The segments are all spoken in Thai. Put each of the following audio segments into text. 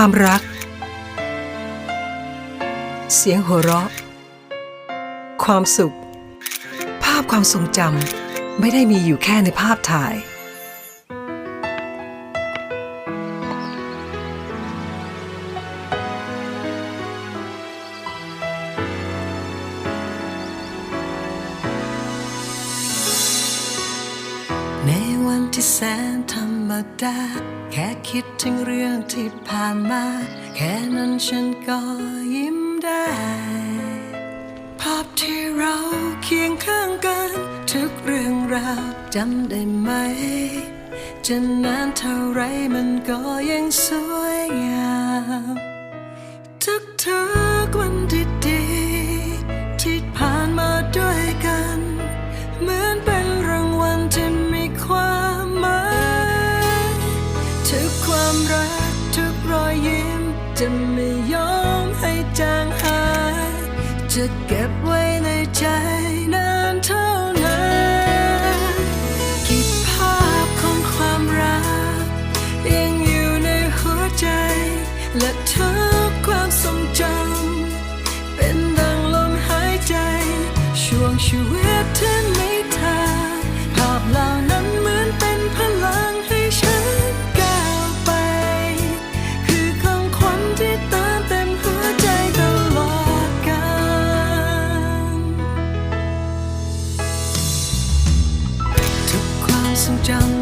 ความรัก เสียงหัวเราะ ความสุข ภาพความทรงจำไม่ได้มีอยู่แค่ในภาพถ่าย ในวันที่แสนท มดา แค่คิดถึงเรื่องที่ผ่านมา แค่นั้นฉันก็ยิ้มได้ ภาพที่เราเคียงข้างกัน ทุกเรื่องราวจำได้ไหม จะนานเท่าไรมันก็ยังสวยงามทุกเธอ ความรักทุกรอยยิ้ม จะไม่ยอมให้จางหาย จะเก็บไว้ในใจนานเท่านั้นคิดภาพของความรัก ยังอยู่ในหัวใจ และทุกความทรงจำเป็นดังลมหายใจ ช่วงชีวิต some jungle.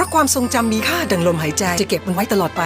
เพราะความทรงจำมีค่าดังลมหายใจจะเก็บมันไว้ตลอดไป